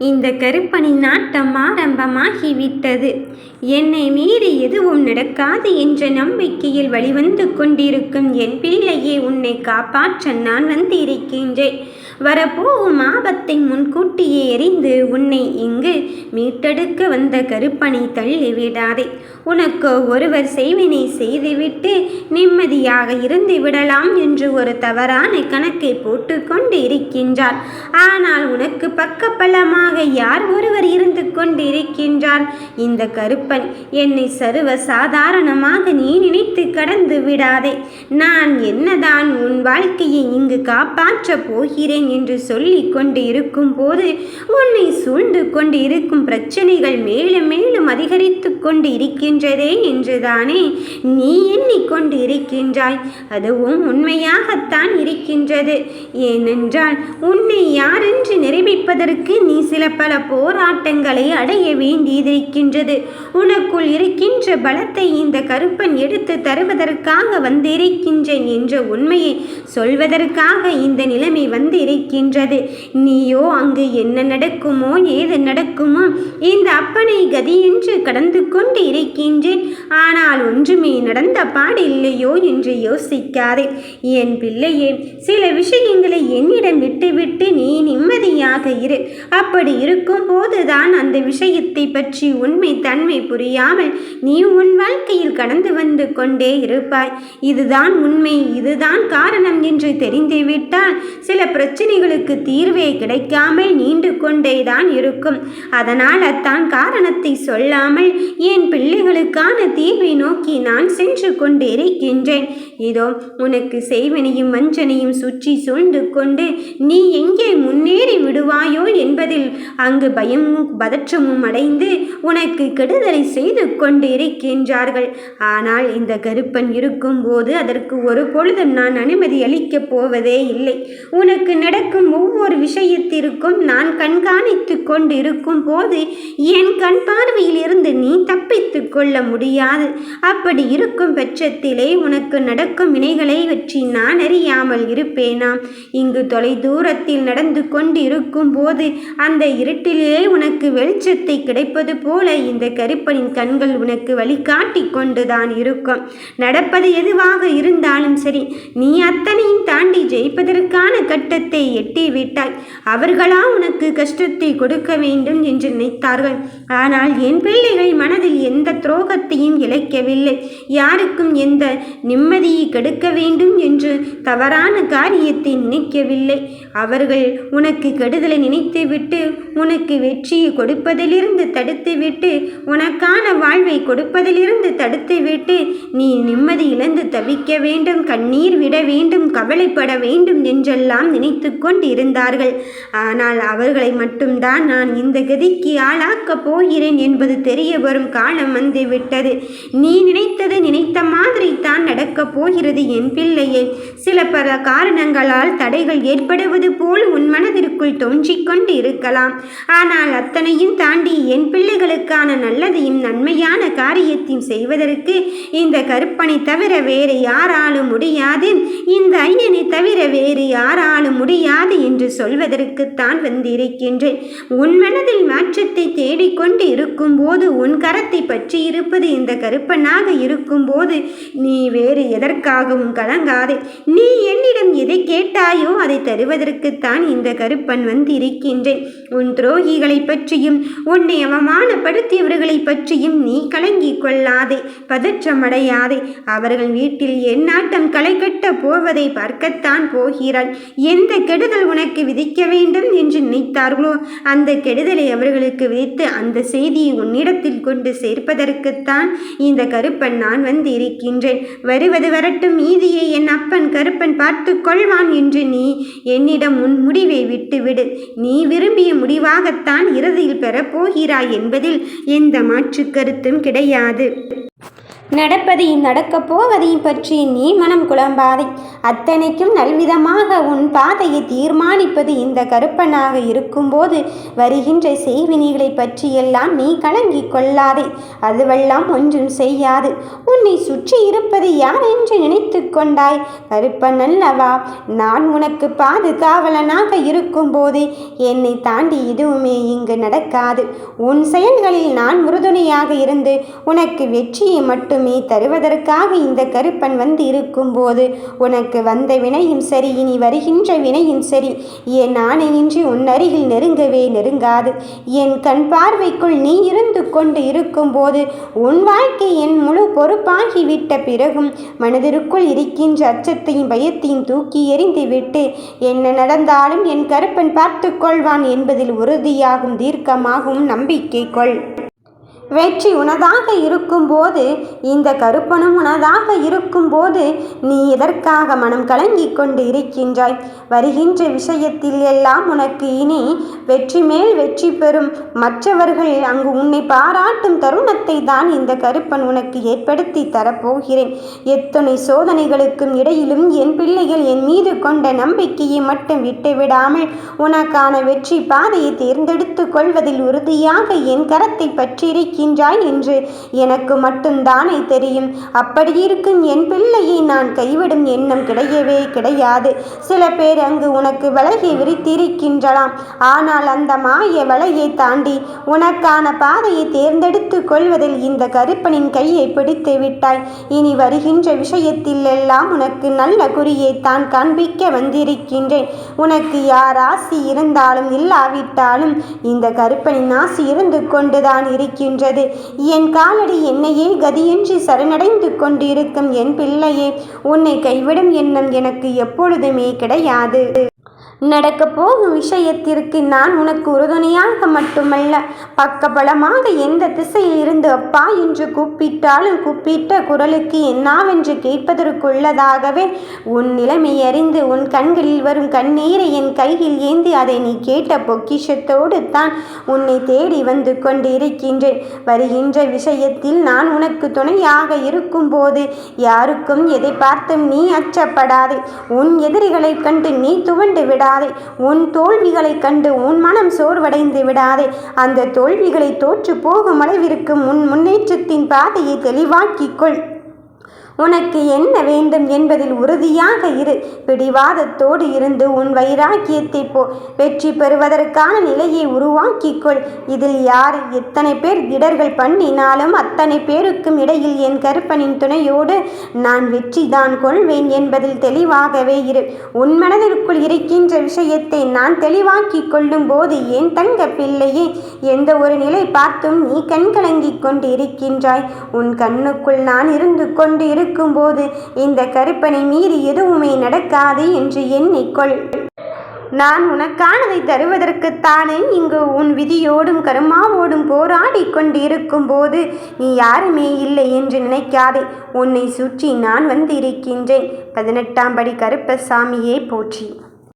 இந்த கருப்பணி நாட்டம் ஆரம்பமாகிவிட்டது. என்னை மீறி எதுவும் நடக்காது என்ற நம்பிக்கையில் வழிவந்து கொண்டிருக்கும் என் பிள்ளையே உன்னை காப்பாற்ற நான் வந்திருக்கின்றேன். வரப்போகும் ஆபத்தை முன்கூட்டியே எறிந்து உன்னை இங்கு மீட்டெடுக்க வந்த கருப்பனை தள்ளிவிடாதே. உனக்கு ஒருவர் செய்வினை செய்துவிட்டு நிம்மதியாக இருந்து விடலாம் என்று ஒரு தவறான கணக்கை போட்டுக்கொண்டு இருக்கின்றார் ஆனால் உனக்கு பக்கபலமாக யார் ஒருவர் இருந்து கொண்டு இருக்கின்றார் இந்த கருப்பன் என்னை சர்வ சாதாரணமாக நீ நினைத்து கடந்து விடாதே. நான் என்னதான் உன் வாழ்க்கையை இங்கு காப்பாற்றப் போகிறேன் என்று சொல்லிக் கொண்டு இருக்கும் போது உன்னை சூழ்ந்து கொண்டு இருக்கும் பிரச்சனைகள் மேலும் மேலும் அதிகரித்து கொண்டு இருக்கின்றதே என்றுதானே நீ எண்ணிக்கொண்டு இருக்கின்றாய் அதுவும் உண்மையாகத்தான் இருக்கின்றது. ஏனென்றால் உன்னை யாரென்று நிரூபிப்பதற்கு நீ சில பல போராட்டங்களை அடைய வேண்டியதிருக்கின்றது உனக்குள் இருக்கின்ற பலத்தை இந்த கருப்பன் எடுத்து தருவதற்காக வந்திருக்கின்றேன் என்ற உண்மையை சொல்வதற்காக இந்த நிலைமை வந்திருக்கின்றது. நீயோ அங்கு என்ன நடக்குமோ ஏது நடக்குமோ இந்த அப்பனை கதியின்றி கடந்து கொண்டு இருக்கின்றேன். ஆனால் ஒன்றுமே நடந்த பாடில்லையோ என்று யோசிக்காதே. என் பிள்ளையே சில விஷயங்களை என்னிடம் விட்டுவிட்டு நீ நிம்மதியாக இரு. அப்படி இருக்கும் போதுதான் அந்த விஷயத்தை பற்றி உண்மை தன்மை புரியாமல் நீ உன் வாழ்க்கையில் கடந்து வந்து கொண்டே இருப்பாய். இதுதான் உண்மை இதுதான் காரணம் என்று தெரிந்துவிட்டால் சில பிரச்சனைகளுக்கு தீர்வே கிடைக்காமல் நீண்டு கொண்டே தான் இருக்கும். அதனால் அத்தான் காரணத்தை சொல்லாமல் என் பிள்ளைகளுக்கான தீர்வை நோக்கி நான் சென்று கொண்டிருக்கின்றேன். இதோ உனக்கு செய்வனையும் வஞ்சனையும் சுற்றி சூழ்ந்து கொண்டு நீ எங்கே முன்னேறி விடுவாயோ என்பதில் அங்கு பயமும் பதற்றமும் அடைந்து உனக்கு கெடுதலை செய்து கொண்டு இருக்கின்றார்கள் ஆனால் இந்த கருப்பன் இருக்கும்போது அதற்கு ஒரு பொழுதும் நான் அனுமதி அளிக்கப் போவதே இல்லை. உனக்கு நடக்கும் ஒவ்வொரு விஷயத்திற்கும் நான் கண்காணித்து கொண்டு இருக்கும் போது என் கண் பார்வையில் கொள்ள முடியாது. அப்படி இருக்கும் பட்சத்திலே உனக்கு நடக்கும் வினைகளை பற்றி நான் அறியாமல் இருப்பேனாம் இங்கு தொலை தூரத்தில் நடந்து கொண்டு இருக்கும் போது அந்த இருட்டிலே உனக்கு வெளிச்சத்தை கிடைப்பது போல இந்த கருப்பனின் கண்கள் உனக்கு வழிகாட்டி கொண்டுதான் இருக்கும். நடப்பது எதுவாக இருந்தாலும் சரி நீ அத்தனையும் தாண்டி ஜெயிப்பதற்கான கட்டத்தை எட்டி விட்டாய் அவர்களா உனக்கு கஷ்டத்தை கொடுக்க வேண்டும் என்று நினைத்தார்கள். ஆனால் என் பிள்ளைகள் மனதில் எந்த துரோகத்தையும் இழைக்கவில்லை. யாருக்கும் எந்த நிம்மதியை கெடுக்க வேண்டும் என்று தவறான காரியத்தை நினைக்கவில்லை. அவர்கள் உனக்கு கெடுதலை நினைத்துவிட்டு உனக்கு வெற்றியை கொடுப்பதிலிருந்து தடுத்துவிட்டு உனக்கான வாழ்வை கொடுப்பதிலிருந்து தடுத்துவிட்டு நீ நிம்மதி இழந்து தவிக்க வேண்டும் கண்ணீர் விட வேண்டும் கவலைப்பட வேண்டும் என்றெல்லாம் நினைத்து கொண்டிருந்தார்கள். ஆனால் அவர்களை மட்டும்தான் நான் இந்த கதிக்கு ஆளாக்கப் போகிறேன் என்பது தெரிய வரும் காலம் வந்துவிட்டது நீ நினைத்தது நினைத்த மாதிரி தான் நடக்கப் போகிறது என் பிள்ளையே. சில பல காரணங்களால் தடைகள் ஏற்படுவது போல் உன் மனதிற்குள் தோன்றிக் கொண்டு இருக்கலாம். ஆனால் அத்தனையும் தாண்டி என் பிள்ளைகளுக்கான நல்லதையும் நன்மையான காரியத்தையும் செய்வதற்கு இந்த கற்பனை தவிர வேறு யாராலும் முடியாது. இந்த ஐயனை தவிர வேறு யாராலும் முடியாது என்று சொல்வதற்குத்தான் வந்திருக்கின்றேன். உன் மனதில் மாற்றத்தை தேடிக்கொண்டு இருக்கும்போது உன் கரத்தை பற்றி இருப்பது இந்த கருப்பனாக இருக்கும்போது நீ வேறு எதற்காகவும் கலங்காதே. நீ என்னிடம் எதை கேட்டாயோ அதை தருவதற்குத்தான் இந்த கருப்பன் வந்து இருக்கின்றேன் உன் துரோகிகளை பற்றியும் உன்னை அவமானப்படுத்தியவர்களை பற்றியும் நீ கலங்கிக் கொள்ளாதே பதற்றமடையாதே. அவர்கள் வீட்டில் எந்நாட்டம் களை கட்ட போவதை பார்க்கத்தான் போகிறாள். எந்த கெடுதல் உனக்கு விதிக்க வேண்டும் என்று நினைத்தார்களோ அந்த கெடுதலை அவர்களுக்கு விதித்து அந்த செய்தியை உன்னிடத்தில் கொண்டு சேர்ப்பதற்குத்தான் இந்த கருப்பன் நான் வந்திருக்கின்றேன். வருவது வரட்டும் மீதியை என் அப்பன் கருப்பன் பார்த்து கொள்வான் என்று நீ என்னிடம் உன் முடிவை விட்டுவிடு. நீ விரும்பிய முடிவாகத்தான் இறுதியில் பெறப்போகிறாய் என்பதில் எந்த மாற்று கருத்தும் கிடையாது. நடப்பதையும் நடக்கப் போவதையும் பற்றி நீ மனம் குழம்பாதை. அத்தனைக்கும் நல்விதமாக உன் பாதையை தீர்மானிப்பது இந்த கருப்பனாக இருக்கும்போது வருகின்ற செய்வினிகளை பற்றியெல்லாம் நீ கலங்கிக் கொள்ளாதே. அதுவெல்லாம் ஒன்றும் செய்யாது. உன்னை சுற்றி இருப்பது யார் என்று நினைத்து கொண்டாய்? கருப்பன் அல்லவா? நான் உனக்கு பாதுகாவலனாக இருக்கும்போது என்னை தாண்டி எதுவுமே இங்கு நடக்காது. உன் செயல்களில் நான் உறுதுணையாக இருந்து உனக்கு வெற்றியை மட்டுமே தருவதற்காக இந்த கருப்பன் வந்து இருக்கும்போது உனக்கு வந்த வினையும் சரி இனி வருகின்ற வினையும் சரி. என் ஆணையின்றி உன் அருகில் நெருங்கவே நெருங்காது. என் கண் பார்வைக்குள் நீ இருந்து கொண்டு இருக்கும்போது உன் வாழ்க்கை என் முழு பொறுப்பு பொறுப்பாகிவிட்ட பிறகும் மனதிற்குள் இருக்கின்ற அச்சத்தையும் பயத்தையும் தூக்கி எறிந்துவிட்டு என்ன நடந்தாலும் என் கருப்பன் பார்த்து கொள்வான் என்பதில் உறுதியாகும் தீர்க்கமாகும் நம்பிக்கை கொள். வெற்றி உனதாக இருக்கும்போது இந்த கருப்பனும் உனதாக இருக்கும்போது நீ எதற்காக மனம் கலங்கிக் கொண்டு இருக்கின்றாய்? வருகின்ற விஷயத்தில் எல்லாம் உனக்கு இனி வெற்றி மேல் வெற்றி பெறும். மற்றவர்கள் அங்கு உன்னை பாராட்டும் தருணத்தை தான் இந்த கருப்பன் உனக்கு ஏற்படுத்தி தரப்போகிறேன். எத்தனை சோதனைகளுக்கும் இடையிலும் என் பிள்ளைகள் என் மீது கொண்ட நம்பிக்கையை மட்டும் விட்டுவிடாமல் உனக்கான வெற்றி பாதையை தேர்ந்தெடுத்து கொள்வதில் உறுதியாக என் கரத்தை பற்றியிருக்க இருக்கின்றாய் என்று எனக்கு மட்டும்தானே தெரியும். அப்படி இருக்கும் என் பிள்ளையை நான் கைவிடும் எண்ணம் கிடையவே கிடையாது. சில பேர் அங்கு உனக்கு வலையை விரித்திருக்கின்றலாம். ஆனால் அந்த மாய வலையை தாண்டி உனக்கான பாதையை தேர்ந்தெடுத்து கொள்வதில் இந்த கருப்பனின் கையை பிடித்து விட்டாய். இனி வருகின்ற விஷயத்தில் எல்லாம் உனக்கு நல்ல குறியை தான் காண்பிக்க வந்திருக்கின்றேன். உனக்கு யார் ஆசி இருந்தாலும் இல்லாவிட்டாலும் இந்த கருப்பனின் ஆசி இருந்து கொண்டுதான் இருக்கின்றது இருக்கிறது என் காலடி என்னையே கதியின்றி சரணடைந்து கொண்டிருக்கும் என் பிள்ளையே உன்னை கைவிடும் எண்ணம் எனக்கு எப்பொழுதுமே கிடையாது. நடக்கப் போகும் விஷயத்திற்கு நான் உனக்கு உறுதுணையாக மட்டுமல்ல பக்கபலமாக எந்த திசையில் இருந்து அப்பா என்று கூப்பிட்டாலும் கூப்பிட்ட குரலுக்கு என்னாவென்று கேட்பதற்குள்ளதாகவே உன் நிலைமை அறிந்து உன் கண்களில் வரும் கண்ணீரை என் கையில் ஏந்தி அதை நீ கேட்ட பொக்கிஷத்தோடு தான் உன்னை தேடி வந்து கொண்டிருக்கின்றேன். வருகின்ற விஷயத்தில் நான் உனக்கு துணையாக இருக்கும்போது யாருக்கும் எதை பார்த்தும் நீ அச்சப்படாதே. உன் எதிரிகளைக் கண்டு நீ துவண்டு விடா விடாதே. உன் தோல்விகளைக் கண்டு உன் மனம் சோர்வடைந்து விடாதே. அந்த தோல்விகளை தோற்று போகும் அளவிற்கு முன் முன்னேற்றத்தின் பாதையை தெளிவாக்கிக்கொள் உனக்கு என்ன வேண்டும் என்பதில் உறுதியாக இரு. பிடிவாதத்தோடு இருந்து உன் வைராக்கியத்தை போ. வெற்றி பெறுவதற்கான நிலையை உருவாக்கிக்கொள். இதில் யார் எத்தனை பேர் இடர்கள் பண்ணினாலும் அத்தனை பேருக்கும் இடையில் என் கருப்பனின் துணையோடு நான் வெற்றி தான் கொள்வேன் என்பதில் தெளிவாகவே இரு. உன் மனதிற்குள் இருக்கின்ற விஷயத்தை நான் தெளிவாக்கி கொள்ளும் போது ஏன் தங்க பிள்ளையே? எந்த ஒரு நிலை பார்த்தும் நீ கண்கலங்கிக் கொண்டு இருக்கின்றாய் உன் கண்ணுக்குள் நான் இருந்து கொண்டு இரு இருக்கும்போது இந்த கருப்பனை மீறி எதுவுமே நடக்காது என்று எண்ணிக்கொள். நான் உனக்கானதை தருவதற்குத்தானே இங்கு உன் விதியோடும் கருமாவோடும் போராடி கொண்டிருக்கும் போது நீ யாருமே இல்லை என்று நினைக்காதே. உன்னை சுற்றி நான் வந்திருக்கின்றேன். பதினெட்டாம் படி கருப்பசாமியே போற்றி.